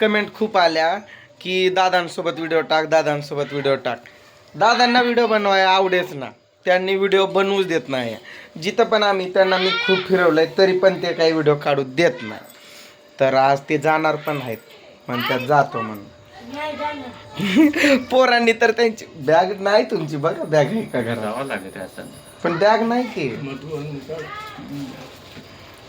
Comment खूप आल्या की दादांसोबत व्हिडिओ टाक दादांसोबत व्हिडिओ टाक. दादांना व्हिडिओ बनवाय आवडेच ना. त्यांनी व्हिडिओ बनवूच देत नाही. जिथं पण आम्ही त्यांना मी खूप फिरवलंय तरी पण ते काही व्हिडिओ काढू देत नाही. तर आज ते जाणार पण आहेत. म्हणतात जातो म्हणून. पोरांनी तर त्यांची बॅग नाही तुमची बघा बॅग आहे का घरात? जावं लागेल असं पण बॅग नाही की.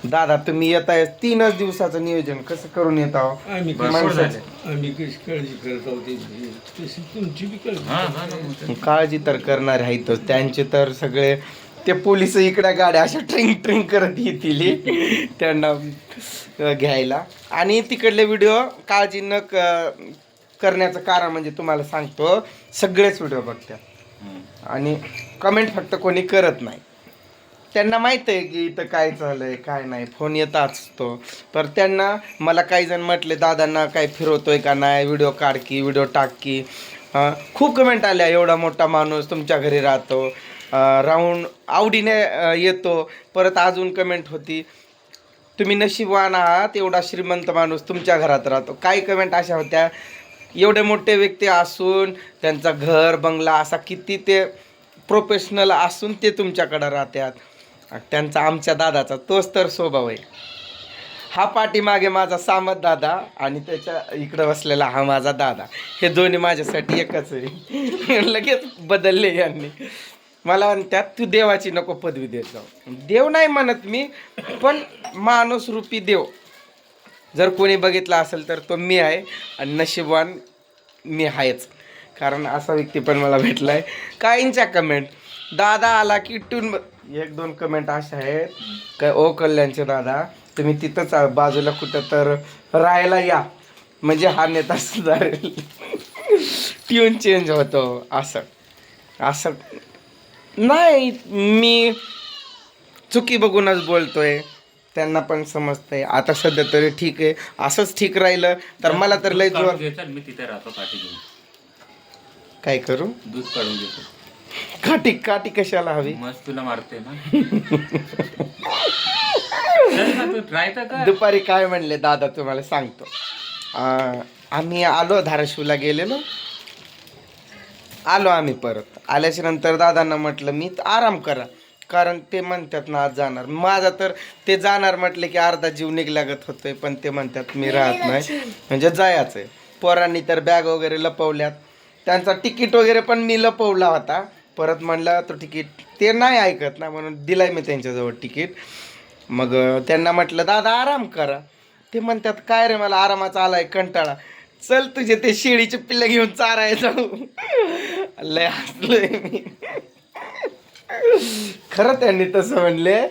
दादा तुम्ही येत आहे तीनच दिवसाचं नियोजन कसं करून येत आहो? आम्ही कशी काळजी करत आहोत? त्याची. तशी तुमची बी काळजी हा हा ना मग ते. काळजी तर करणार आहेतच त्यांचे तर सगळे ते पोलीस इकडे गाड्या अशा ट्रिंग ट्रिंग करत येतील. त्यांना अं, घ्यायला. आणि तिकडले व्हिडिओ काळजी न क- करण्याचं कारण म्हणजे तुम्हाला सांगतो. सगळेच व्हिडिओ बघतात. हम्म. आणि कमेंट फक्त कोणी करत नाही. त्यांना माहीत आहे की इथं काय चाललंय काय नाही. फोन येताच तो. तर त्यांना मला काही जण म्हटले दादांना काय फिरवतोय का नाही? व्हिडिओ काढ की व्हिडिओ टाक की. खूप कमेंट आल्या एवढा मोठा माणूस तुमच्या घरी राहतो. राहून आवडीने येतो. परत अजून कमेंट होती तुम्ही नशीबवान आहात एवढा श्रीमंत माणूस तुमच्या घरात राहतो. काही कमेंट अशा होत्या एवढे मोठे व्यक्ती असून त्यांचा घर बंगला असा किती ते प्रोफेशनल असून ते तुमच्याकडं राहतात. त्यांचा आमच्या दादाचा तोच तर स्वभाव आहे. हा पाठीमागे माझा सामत दादा आणि त्याच्या इकडं बसलेला हा माझा दादा. हे दोन्ही माझ्यासाठी एकच आहे. लगेच बदलले यांनी. मला म्हणतात तू देवाची नको पदवी देत जाऊ. देव नाही म्हणत मी पण माणूस रूपी देव. जर कोणी बघितला असेल तर तो मी आहे आणि नशीबवान मी आहेच. कारण असा व्यक्ती पण मला भेटला आहे काहींच्या कमेंट दादा आला की टून एक दोन कमेंट अशा आहेत. काय ओ कल्याणचे दादा तुम्ही तिथंच आ- बाजूला कुठं तर राहायला या. म्हणजे हा नेता सुधारेल. ट्यून चेंज होतो. असं. असं. नाही मी चुकी बघूनच बोलतोय. त्यांना पण समजतंय. आता सध्या तरी ठीक आहे. असंच ठीक राहिलं तर मला तर लय दूध काढून जोर मी तिथे राहतो घेऊन काय करू? दूध काढून घेतो काठी काठी कशाला हवी? मस्त तुला मारते ना. ट्राय तर दुपारी काय म्हणले दादा तुम्हाला सांगतो. अं, आम्ही आलो धाराशिवला गेलेलो. आलो आम्ही परत. आल्याच्यानंतर दादांना म्हटलं मी आराम करा. कारण ते म्हणतात ना आज जाणार. माझा तर ते जाणार म्हटले की अर्धा जीव निघल्यागत होतोय पण ते म्हणतात मी राहत नाही. म्हणजे जायचं आहे पोरांनी तर बॅग वगैरे लपवल्यात. त्यांचा तिकीट वगैरे पण मी लपवला होता. परत म्हणला तो तिकीट ते नाही ऐकत ना म्हणून दिलाय मी त्यांच्याजवळ तिकीट. मग त्यांना म्हटलं दादा आराम करा. ते म्हणतात काय रे मला आरामाचा आलाय कंटाळा. चल तुझे ते शेळीचे पिल्ले घेऊन चाराय जाऊ. लय हसलोय मी. खरं त्यांनी तसं म्हणले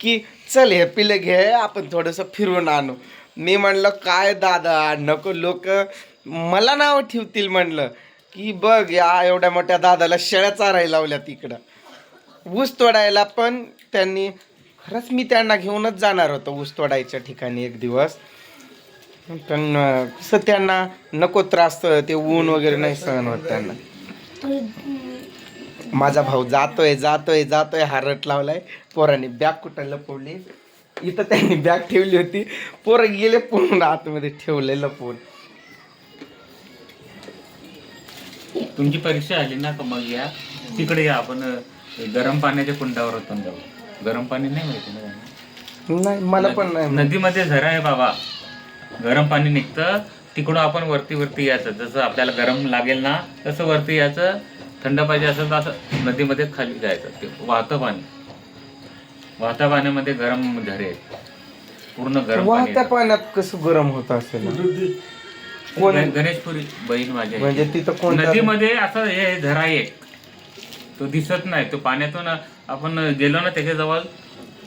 की चल हे पिल्ले घे आपण थोडंसं फिरून आणू. मी म्हणलं काय दादा नको लोक मला नाव ठेवतील म्हणलं. की बघ या एवढ्या मोठ्या दादाला शेळ्या चारायला लावल्या तिकडं ऊस तोडायला पण त्यांनी खरंच मी त्यांना घेऊनच जाणार होतो ऊस तोडायच्या ठिकाणी एक दिवस. पण कसं त्यांना नको त्रास ते ऊन वगैरे नाही सहन होत त्यांना. माझा भाऊ जातोय जातोय जातोय हा रट लावलाय. पोरांनी बॅग कुठं लपवली? इथं त्यांनी बॅग ठेवली होती. पोरं गेले पूर्ण आतमध्ये ठेवले लपवून तुमची परीक्षा आली ना का मग या? तिकडे या आपण गरम पाण्याच्या कुंडावर होतो जाऊ. गरम पाणी नाही माहिती ना? नाही मला पण नाही. नदीमध्ये झरा आहे बाबा. गरम पाणी निघतं तिकडून आपण वरती वरती यायचं. जसं आपल्याला गरम लागेल ना तसं वरती यायचं. थंड पाहिजे असेल तर असं नदीमध्ये खाली जायचं. ते वाहतं पाणी. वाहत्या पाण्यामध्ये गरम झरे आहेत. पूर्ण गरम पाणी वाहत्या येतं. पाण्यात कसं गरम होत असेल कोण गणेशपुरी बहीण माझी आहे. म्हणजे तिथं कोण नदीमध्ये असं हे झरा आहे एक. तो दिसत नाही तो पाण्यातून आपण गेलो ना त्याच्याजवळ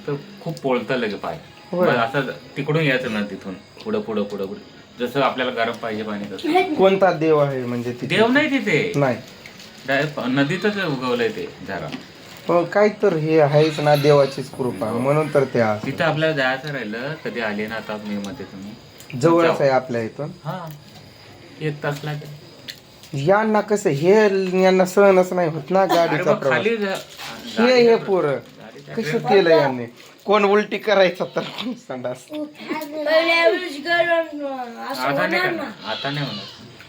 तर खूप पोळतं लगे पाय. होय. मग असं तिकडून यायचं ना तिथून. पुढं पुढं पुढं पुढं. जसं आपल्याला गरम पाहिजे पाणी तसं. कोणता देव आहे म्हणजे तिथे? देव नाही तिथे. नाही. डायरेक्ट नदीतच उगवलंय ते झरा काय तर हे आहेच ना देवाचीच कृपा. म्हणून तर ते आहे. तिथं आपल्याला जायचं राहिलं. कधी आले ना आता मे मध्ये तुम्ही. जवळच आहे आपल्या इथून. हा. एक तास लागेल. यांना कसं हे यांना सहनच नाही होत ना गाडीचा प्रवास. खाली जा- हे हे पोरं. कसं केलं यांनी? कोण उलटी करायचं तर संडास? पहिल्या वेळेस गरम असं आता नाही होणार ना. करणार आता नाही होणार.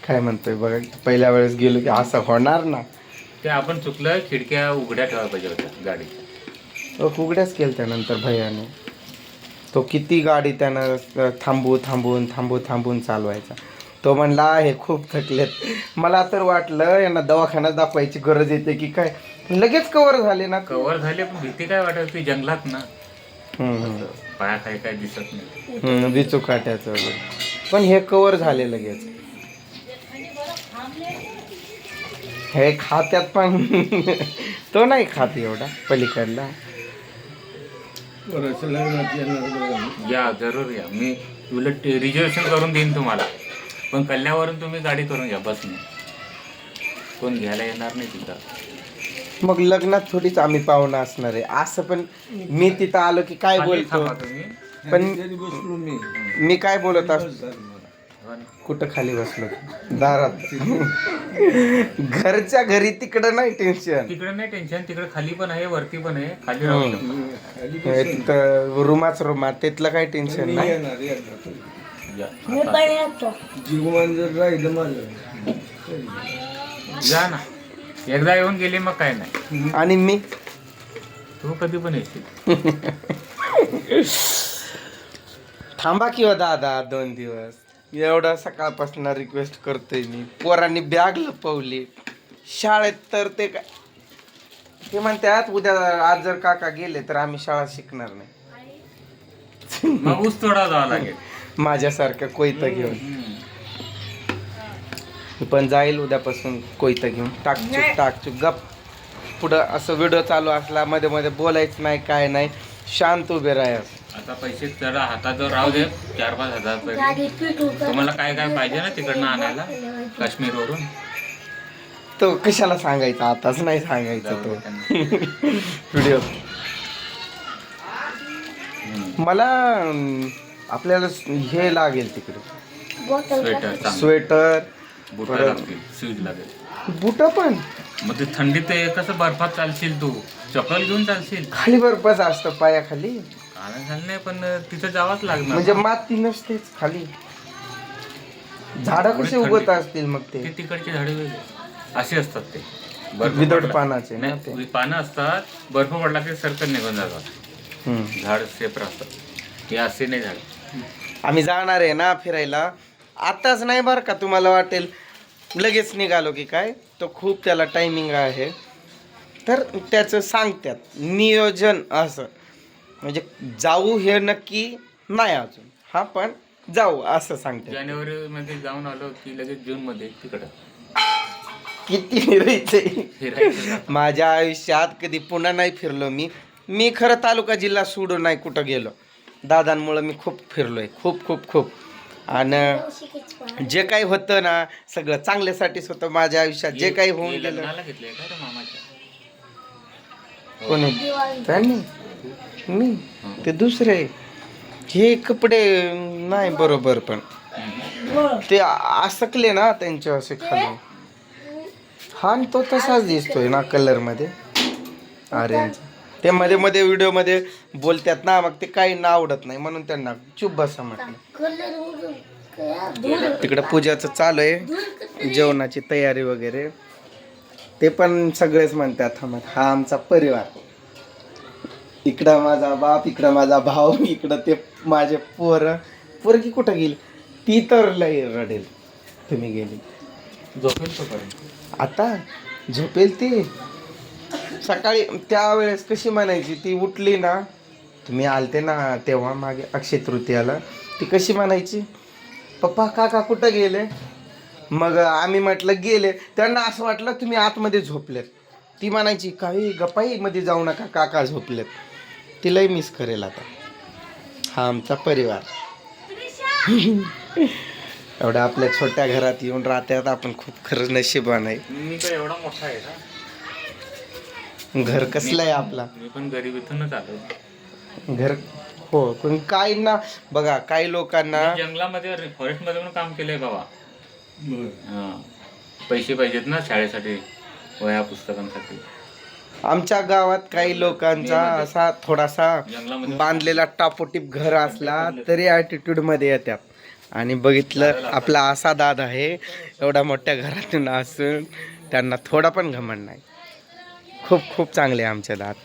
काय म्हणतोय बघा पहिल्या वेळेस गेलो की असं होणार ना? ते आपण चुकलं खिडक्या उघड्या ठेवायला पाहिजे होत्या गाडी तो उघड्याच केलं त्यानंतर भैयाने. तो किती गाडी त्यानं थांबू थांबून थांबू थांबून चालवायचा. तो म्हणला हे खूप थकलेत. मला तर वाटलं यांना दवाखान्यात दाखवायची गरज येते की काय. लगेच कवर झाले ना. कव्हर झाले पण भीती काय वाटत होती? जंगलात ना. हम्म. पाया काय काय दिसत नाही. हम्म, विचू काट्याचं वगैरे. पण हे कवर झाले लगेच. हे खात्यात पण तो नाही खात एवढा पलीकडला. या जरूर या. मी उलट रिझर्वेशन करून देईन तुम्हाला. पण कल्ल्यावरून तुम्ही गाडी करून घ्या बसने. कोण घ्यायला येणार नाही तिथं. मग लग्नात थोडीच आम्ही पाहुणा असणार आहे. असं पण मी तिथं आलो की काय बोलतो? पण मी. मी काय बोलत असतो. कुठं खाली बसलो? दारात. घरच्या घरी तिकडं नाही टेन्शन तिकडे नाही टेन्शन तिकडे खाली पण आहे वरती पण आहे. खाली राहू. शकता. रूमाच रूमात तिथलं काही टेन्शन नाही. मी पण येतो जर राहिलं माझं. या ना. एकदा येऊन गेली मग काय नाही. आणि मी? तू कधी पण येशील. थांबा किंवा दादा दोन दिवस. एवढा सकाळपासून रिक्वेस्ट करतोय मी. पोरांनी बॅग लपवली. शाळेत तर ते काय ते म्हणतात उद्या आज जर काका गेले तर आम्ही शाळा शिकणार नाही. मग ऊस तोडा जावं लागेल. माझ्यासारखं कोयतं घेऊन. पण जाईल उद्यापासून कोयतं घेऊन. टाकचूक टाकचूक गप. पुढं असं व्हिडिओ चालू असला मध्ये मध्ये बोलायचं नाही काय नाही. शांत उभे राहायचं आता पैसे जरा हातात राहू दे. चार पाच हजार पिटू तुम्हाला काय काय पाहिजे ना तिकडनं आणायला? काश्मीरवरून? तो कशाला सांगायचा? आताच नाही सांगायचा तो. व्हिडिओ. मला आपल्याला हे लागेल तिकडे. स्वेटर चांगलं. स्वेटर बुट लागतील शूज लागेल. बुट पण? मग ते थंडीत ते कसं बर्फात चालशील तू? चप्पल घेऊन चालशील? खाली बर्फच असतं पायाखाली. काळा झालं नाही पण तिथं जावंच लागणार. म्हणजे माती नसतेच खाली. झाडं कशी उगत असतील मग ते? ते तिकडचे झाडे वेगळे. असे असतात ते. बर्फ विदड पडला- पानाचे ना ते? नाही पानं असतात. बर्फ पडला की सरकन निघून जातात. हम्म. झाड सेफ राहतात. हे असे नाही झाड. आम्ही जाणार आहे ना फिरायला. आताच नाही बरं का तुम्हाला वाटेल. लगेच निघालो की काय? तो खूप त्याला टायमिंग आहे. तर त्याचं सांगतात नियोजन असं. म्हणजे जाऊ हे नक्की नाही अजून. हा पण जाऊ असं सांगतात. जानेवारी मध्ये जाऊन आलो की लगेच जून मध्ये तिकडं. किती फिरायचं माझ्या आयुष्यात कधी पुन्हा नाही फिरलो मी. मी खरं तालुका जिल्हा सोडून नाही कुठं गेलो. दादांमुळं मी खूप फिरलोय. खूप खूप खूप. आणि जे काही होतं ना सगळं चांगल्यासाठीच होतं माझ्या आयुष्यात. जे काही होऊन गेलं कोणी? त्यांनी. मी. ते दुसरे. हे कपडे नाही बरोबर पण. ते आसकले ना त्यांचे असे खाली. हा तो तसाच दिसतोय ना कलरमध्ये. आर्यनचा ते मध्ये मध्ये व्हिडिओमध्ये बोलतात ना मग ते काही ना आवडत नाही म्हणून त्यांना चुप बसा म्हटलं. तिकडं पूजाचं चालू आहे जेवणाची तयारी वगैरे. ते पण सगळेच म्हणतात थांबा हा आमचा परिवार. इकडं माझा बाप इकडं माझा भाऊ इकडं ते माझे पोरं. पोरगी कुठं गेली? ती तर लय रडेल. तुम्ही गेली. झोपेल आता झोपेल ती. सकाळी त्यावेळेस कशी म्हणायची? ती उठली ना तुम्ही आलते ना तेव्हा मागे अक्षय तृतीयाला. ती कशी म्हणायची? पप्पा काका कुठं गेले? मग आम्ही म्हटलं गेले. त्यांना असं वाटलं तुम्ही आतमध्ये झोपलेत. ती म्हणायची काही गप्पाईमध्ये जाऊ नका काका झोपलेत. तिलाही मिस करेल आता. हा आमचा परिवार. एवढ्या आपल्या छोट्या घरात येऊन राहत्यात आपण खूप खरं नशीबान आहे. मी तर एवढा मोठा आहे घर कसलं आहे आपला? मी पण गरिबीतूनच आलो. घर हो पण काही ना बघा काही लोकांना जंगलामध्ये फॉरेस्टमध्ये पण काम केलंय बाबा. हा. पैसे पाहिजेत ना शाळेसाठी वया पुस्तकांसाठी. आमच्या गावात काही लोकांचा असा थोडासा जंगलामध्ये. बांधलेला टापोटीप घर असला तरी ॲटिट्यूडमध्ये येतात आणि बघितलं आपला असा. दादा आहे एवढ्या मोठ्या घरातून असून त्यांना थोडा पण घमंड नाही. खूप खूप चांगले आमचे दात.